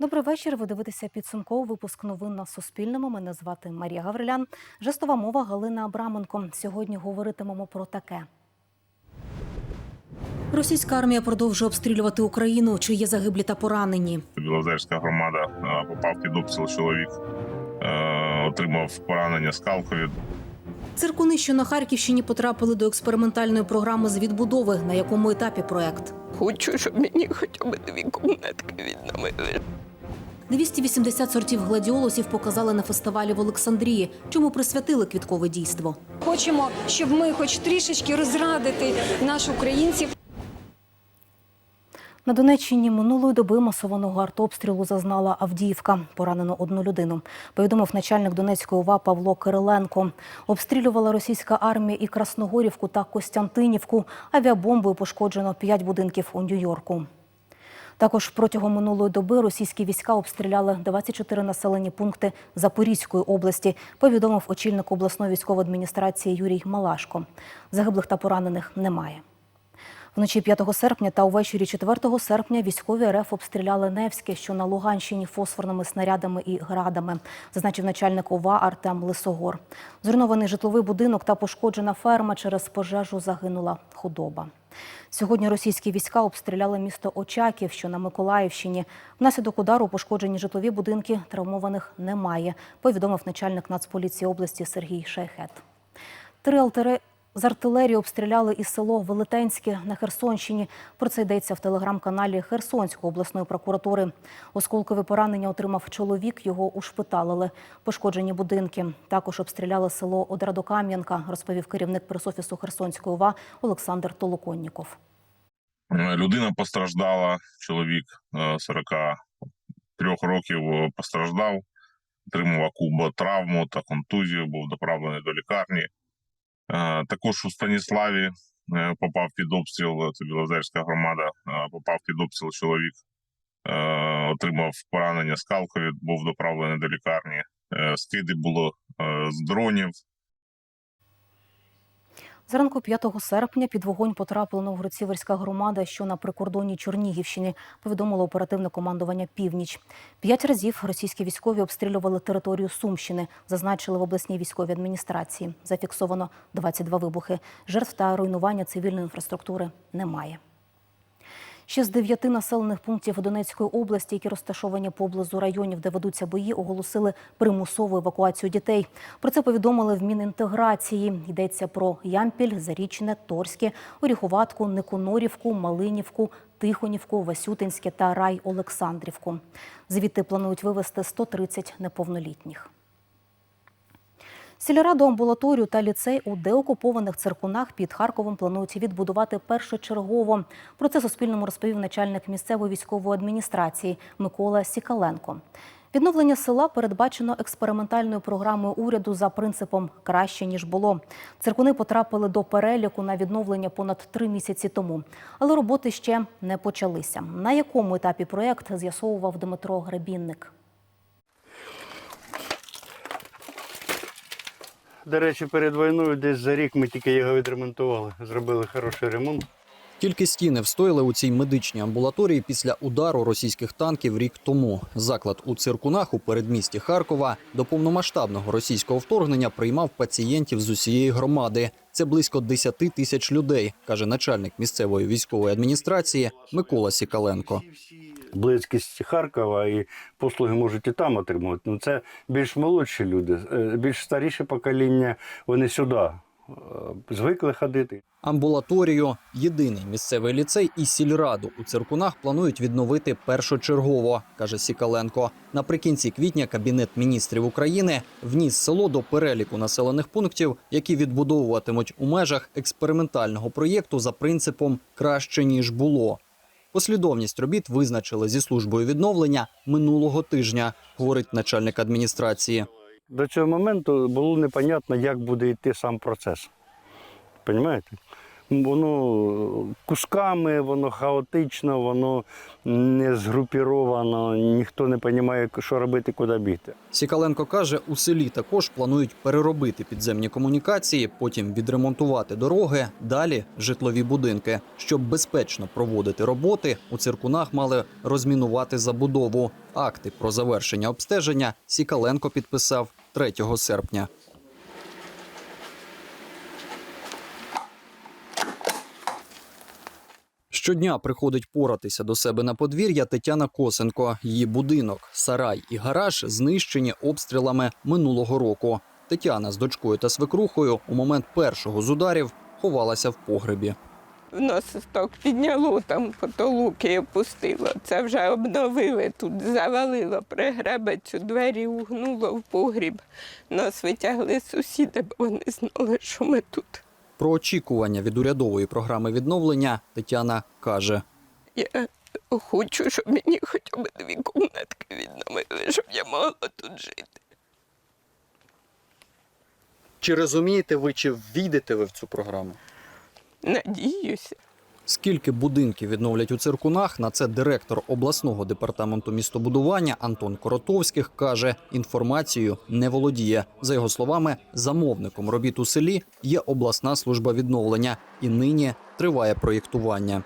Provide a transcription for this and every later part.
Добрий вечір. Ви дивитеся підсумковий випуск новин на Суспільному. Мене звати Марія Гаврилян. Жестова мова Галина Абраменко. Сьогодні говоритимемо про таке. Російська армія продовжує обстрілювати Україну. Чи є загиблі та поранені? Білозерська громада е, попав під обстріл чоловік, е, отримав поранення скалкові. Циркуни, що на Харківщині потрапили до експериментальної програми з відбудови. На якому етапі проект? Хочу, щоб мені хоча б дві кумнатки відновили. 280 сортів гладіолусів показали на фестивалі в Олександрії. Чому присвятили квіткове дійство? Хочемо, щоб ми хоч трішечки розрадити наших українців. На Донеччині минулої доби масованого артобстрілу зазнала Авдіївка. Поранено одну людину. Повідомив начальник Донецької ОВА Павло Кириленко. Обстрілювала російська армія і Красногорівку та Костянтинівку. Авіабомбою пошкоджено п'ять будинків у Нью-Йорку. Також протягом минулої доби російські війська обстріляли 24 населені пункти Запорізької області, повідомив очільник обласної військової адміністрації Юрій Малашко. Загиблих та поранених немає. Вночі 5 серпня та увечері 4 серпня військові РФ обстріляли Невське, що на Луганщині фосфорними снарядами і градами, зазначив начальник ОВА Артем Лисогор. Зруйнований житловий будинок та пошкоджена ферма через пожежу загинула худоба. Сьогодні російські війська обстріляли місто Очаків, що на Миколаївщині. Внаслідок удару пошкоджені житлові будинки, травмованих немає, повідомив начальник Нацполіції області Сергій Шайхет. Три алтери з артилерії обстріляли і село Велетенське на Херсонщині. Про це йдеться в телеграм-каналі Херсонської обласної прокуратури. Осколкові поранення отримав чоловік, його ушпиталили. Пошкоджені будинки. Також обстріляли село Одрадокам'янка, розповів керівник пресофісу Херсонської ОВА Олександр Толоконніков. Е, Людина постраждала, чоловік е, 43 років е, постраждав, отримав куботравму та контузію, був доправлений до лікарні. Е, Також у Станіславі е, попав під обстріл, це Білозерська громада, е, попав під обстріл чоловік, е, отримав поранення скалкові, був доправлений до лікарні. Е, Скиди було е, з дронів, Зранку 5 серпня під вогонь потрапила Новгород-Сіверська громада, що на прикордонні Чернігівщини, повідомило оперативне командування Північ. П'ять разів російські військові обстрілювали територію Сумщини, зазначили в обласній військовій адміністрації. Зафіксовано 22 вибухи. Жертв та руйнування цивільної інфраструктури немає. Ще з дев'яти населених пунктів Донецької області, які розташовані поблизу районів, де ведуться бої, оголосили примусову евакуацію дітей. Про це повідомили в Мінінтеграції. Йдеться про Ямпіль, Зарічне, Торське, Оріховатку, Никонорівку, Малинівку, Тихонівку, Васютинське та Рай Олександрівку. Звідти планують вивезти 130 неповнолітніх. Сільраду, амбулаторію та ліцей у деокупованих циркунах під Харковом планують відбудувати першочергово. Про це Суспільному розповів начальник місцевої військової адміністрації Микола Сікаленко. Відновлення села передбачено експериментальною програмою уряду за принципом краще ніж було. Циркуни потрапили до переліку на відновлення понад три місяці тому, але роботи ще не почалися. На якому етапі проєкт з'ясовував Дмитро Гребінник. До речі, перед війною десь за рік ми тільки його відремонтували. Зробили хороший ремонт. Тільки стіни встояли у цій медичній амбулаторії після удару російських танків рік тому. Заклад у циркунах у передмісті Харкова до повномасштабного російського вторгнення приймав пацієнтів з усієї громади. Це близько 10 тисяч людей, каже начальник місцевої військової адміністрації Микола Сікаленко. Близькість Харкова і послуги можуть і там отримувати. Ну це більш молодші люди, е, більш старіше покоління. Вони сюди е, звикли ходити. Амбулаторію, єдиний місцевий ліцей і сільраду у циркунах планують відновити першочергово, каже Сікаленко. Наприкінці квітня Кабінет міністрів України вніс село до переліку населених пунктів, які відбудовуватимуть у межах експериментального проєкту за принципом краще ніж було. Послідовність робіт визначили зі службою відновлення минулого тижня, говорить начальник адміністрації. До цього моменту було непонятно, як буде йти сам процес. Понімаєте? Воно кусками, воно хаотично, воно не згрупіровано, ніхто не розуміє, що робити, куди бігти. Сікаленко каже, у селі також планують переробити підземні комунікації, потім відремонтувати дороги, далі житлові будинки. Щоб безпечно проводити роботи, у циркунах мали розмінувати забудову. Акти про завершення обстеження Сікаленко підписав 3 серпня. Щодня приходить поратися до себе на подвір'я Тетяна Косенко. Її будинок, сарай і гараж знищені обстрілами минулого року. Тетяна з дочкою та свекрухою у момент першого з ударів ховалася в погребі. В нас так підняло там потолок і опустило. Це вже обновили тут, завалило пригребець, двері угнуло в погріб. Нас витягли сусіди, бо вони знали, що ми тут. Про очікування від урядової програми відновлення Тетяна каже: Я хочу, щоб мені хоча б дві кімнатки відновили, щоб я могла тут жити. чи розумієте ви, чи війдете ви в цю програму? Надіюся. Скільки будинків відновлять у циркунах, на це директор обласного департаменту містобудування Антон Коротовських каже, інформацією не володіє. За його словами, замовником робіт у селі є обласна служба відновлення, і нині триває проєктування.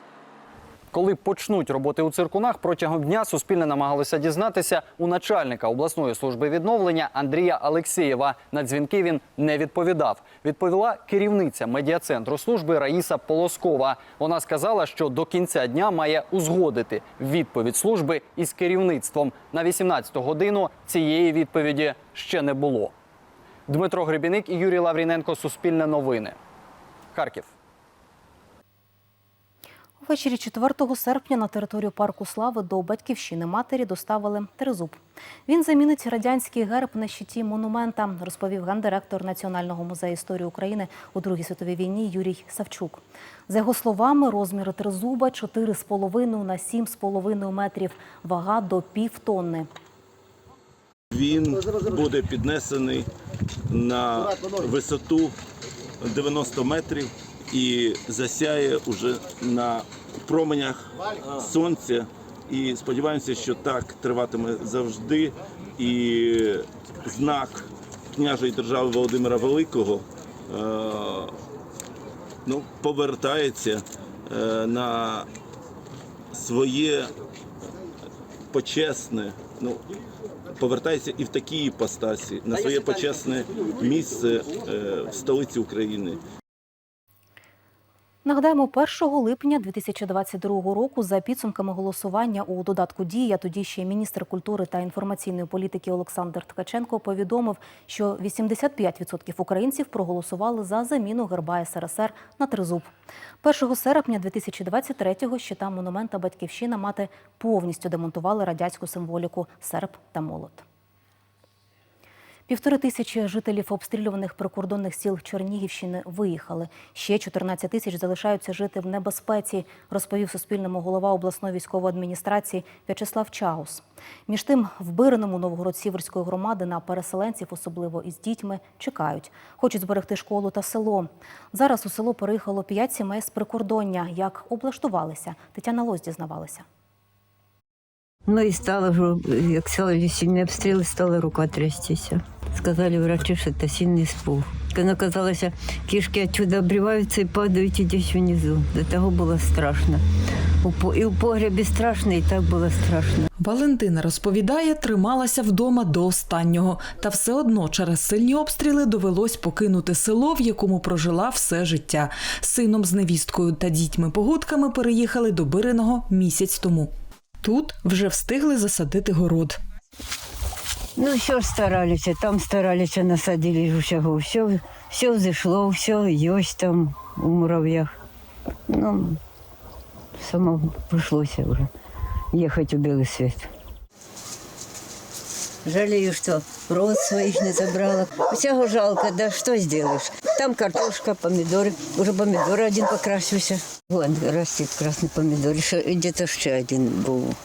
Коли почнуть роботи у циркунах, протягом дня Суспільне намагалося дізнатися у начальника обласної служби відновлення Андрія Алексєєва. На дзвінки він не відповідав. Відповіла керівниця медіа-центру служби Раїса Полоскова. Вона сказала, що до кінця дня має узгодити відповідь служби із керівництвом. На 18 годину цієї відповіді ще не було. Дмитро Гребіник і Юрій Лавріненко. Суспільне новини. Харків. Увечері 4 серпня на територію парку Слави до батьківщини матері доставили тризуб. Він замінить радянський герб на щиті монумента, розповів гендиректор Національного музею історії України у Другій світовій війні Юрій Савчук. За його словами, розміри тризуба 4,5 на 7,5 метрів, вага до півтонни. Він буде піднесений на висоту 90 метрів і засяє уже на променях сонця. І сподіваємося, що так триватиме завжди. І знак княжої держави Володимира Великого е, ну, повертається е, на своє почесне, ну повертається і в такій іпостасі на своє почесне місце е, в столиці України. Нагадаємо, 1 липня 2022 року за підсумками голосування у додатку «Дія» тоді ще міністр культури та інформаційної політики Олександр Ткаченко повідомив, що 85% українців проголосували за заміну герба СРСР на тризуб. 1 серпня 2023-го щита монумента «Батьківщина» мати повністю демонтували радянську символіку серп та молот. Півтори тисячі жителів обстрілюваних прикордонних сіл Чернігівщини виїхали. Ще 14 тисяч залишаються жити в небезпеці, розповів Суспільному голова обласної військової адміністрації В'ячеслав Чаус. Між тим, в Новгород-Сіверської громади на переселенців, особливо із дітьми, чекають. Хочуть зберегти школу та село. Зараз у село переїхало п'ять сімей з прикордоння. Як облаштувалися? Тетяна Лось дізнавалася. Ну і стало як стали сильні обстріли, стала рука трястися. Сказали врачи, що це сильний испуг. Коли казалося, кишки отсюда обриваються і падають і десь внизу. До того було страшно. І в погребі страшно, і так було страшно. Валентина розповідає, трималася вдома до останнього, та все одно через сильні обстріли довелось покинути село, в якому прожила все життя. Сином з невісткою та дітьми-погодками переїхали до Бириного місяць тому. Тут вже встигли засадити город. Ну, що ж старалися, там старалися, насадили усього. Все, все взійшло, все є там у мурав'ях. Ну, само прийшлося вже їхати у білий світ. Жалею, что роз своих не забрала. Всего жалко, да что сделаешь? Там картошка, помидоры. Уже помидоры один покрасился. Вон растет красный помидор. Ще- Где-то ще один був.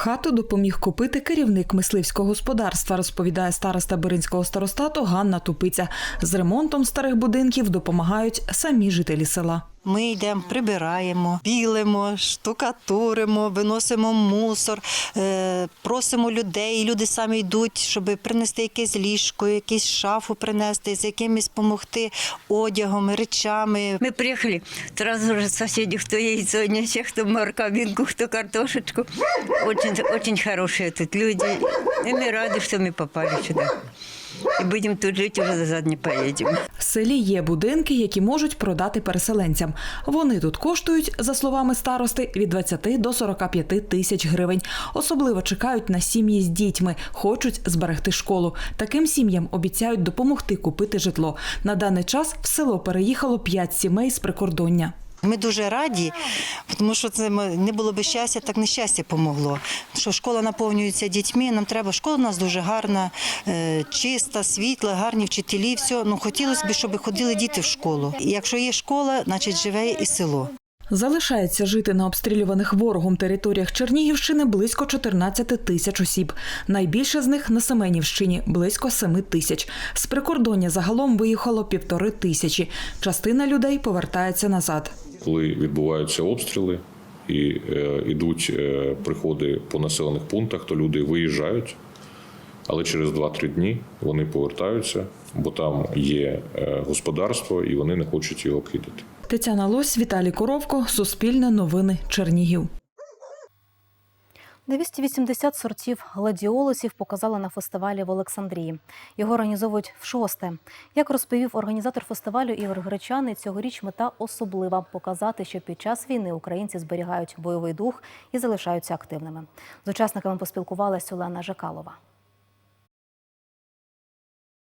Хату допоміг купити керівник мисливського господарства, розповідає староста Биринського старостату Ганна Тупиця. З ремонтом старих будинків допомагають самі жителі села. Ми йдемо, прибираємо, білимо, штукатуримо, виносимо мусор, е, просимо людей. Люди самі йдуть, щоб принести якесь ліжко, якусь шафу принести, з якимось допомогти одягом, речами. Мы приехали, сразу же соседи, кто яйцо несет, кто морковинку, кто картошечку. Очень, очень хорошие тут люди. И мы рады, что мы попали сюда. И будем тут жить, уже назад не поедем. В селі є будинки, які можуть продати переселенцям. Вони тут коштують, за словами старости, від 20 до 45 тисяч гривень. Особливо чекають на сім'ї з дітьми, хочуть зберегти школу. Таким сім'ям обіцяють допомогти купити житло. На даний час в село переїхало 5 сімей з прикордоння. Ми дуже раді, тому що це не було би щастя, так нещастя помогло. Що школа наповнюється дітьми, нам треба. Школа у нас дуже гарна, е, чиста, світла, гарні вчителі. Все. Ну хотілося б, щоб ходили діти в школу. І якщо є школа, значить живе і село. Залишається жити на обстрілюваних ворогом територіях Чернігівщини близько 14 тисяч осіб. Найбільше з них на Семенівщині близько 7 тисяч. З прикордоння загалом виїхало півтори тисячі. Частина людей повертається назад. Коли відбуваються обстріли і е, йдуть е, приходи по населених пунктах, то люди виїжджають, але через 2-3 дні вони повертаються, бо там є е, господарство і вони не хочуть його кидати. Тетяна Лось, Віталій Коровко, Суспільне новини, Чернігів. 280 сортів гладіолусів показали на фестивалі в Олександрії. Його організовують в шосте. Як розповів організатор фестивалю Ігор Гречаний, цьогоріч мета особлива показати, що під час війни українці зберігають бойовий дух і залишаються активними. З учасниками поспілкувалась Олена Жакалова.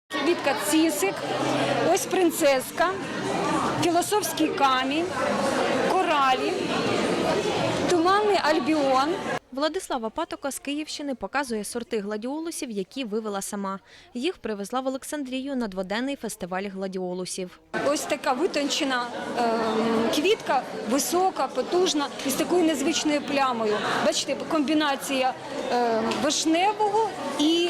Квітка цісик, ось принцеска, філософський камінь, коралі, туманний альбіон. Владислава Патока з Київщини показує сорти гладіолусів, які вивела сама. Їх привезла в Олександрію на дводенний фестиваль гладіолусів. Ось така витончена ем, квітка, висока, потужна і з такою незвичною плямою. Бачите, комбінація ем, вишневого і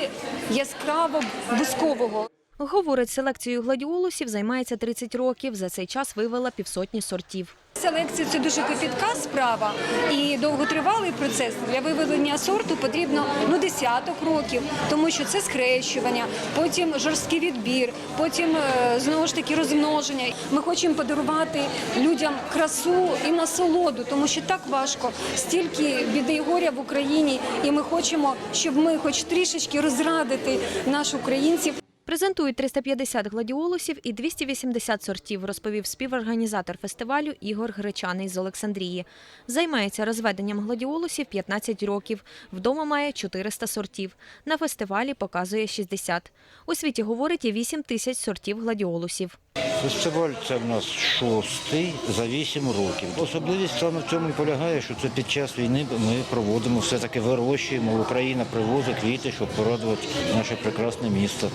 яскраво бускового. Говорить, селекцією гладіолусів займається 30 років. За цей час вивела півсотні сортів. Селекція це дуже копітка справа і довготривалий процес. Для виведення сорту потрібно ну десяток років, тому що це схрещування, потім жорсткий відбір, потім е, знову ж таки розмноження. Ми хочемо подарувати людям красу і насолоду, тому що так важко, стільки біди і горя в Україні, і ми хочемо, щоб ми, хоч трішечки, розрадити наших українців. Презентують 350 гладіолусів і 280 сортів, розповів співорганізатор фестивалю Ігор Гречаний з Олександрії. Займається розведенням гладіолусів 15 років. Вдома має 400 сортів. На фестивалі показує 60. У світі, говорить, і 8 тисяч сортів гладіолусів. Фестиваль це в нас шостий за вісім років. Особливість саме в цьому полягає, що це під час війни ми проводимо, все-таки вирощуємо. Україна привозить квіти, щоб порадувати наше прекрасне місто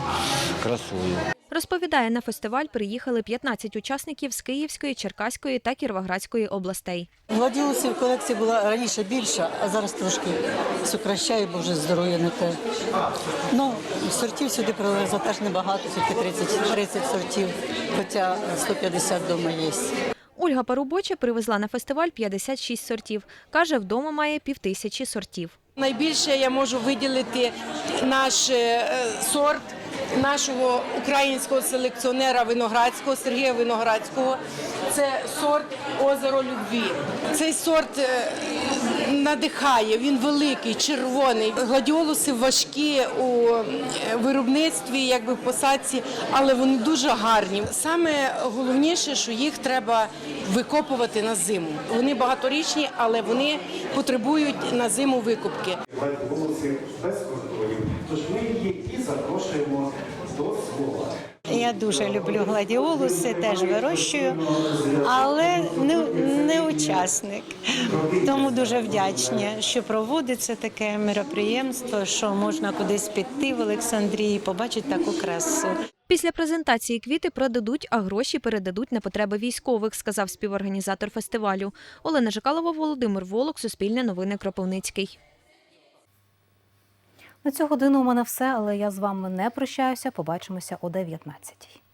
красою. Розповідає, на фестиваль приїхали 15 учасників з Київської, Черкаської та Кіровоградської областей. Гладіусів колекція була раніше більша, а зараз трошки сокращає, бо вже здоров'я не те. Ну, сортів сюди привезли теж небагато, тільки 30, 30 сортів, хоча 150 вдома є. Ольга Парубоча привезла на фестиваль 56 сортів. Каже, вдома має півтисячі сортів. Найбільше я можу виділити наш е, сорт нашого українського селекціонера виноградського Сергія Виноградського. Це сорт озеро любві. Цей сорт е, надихає, він великий, червоний. Гладіолуси важкі у е, виробництві, якби в посадці, але вони дуже гарні. Саме головніше, що їх треба викопувати на зиму. Вони багаторічні, але вони потребують на зиму викупки. Гладіолуси безкоштовні, тож ми її запрошуємо до слова. Я дуже люблю гладіолуси, теж вирощую, але не, не учасник. Тому дуже вдячні, що проводиться таке мероприємство, що можна кудись піти в Олександрії, побачити таку красу. Після презентації квіти продадуть, а гроші передадуть на потреби військових, сказав співорганізатор фестивалю. Олена Жикалова, Володимир Волок, Суспільне новини Кропивницький. На цю годину у мене все, але я з вами не прощаюся. Побачимося о 19-й.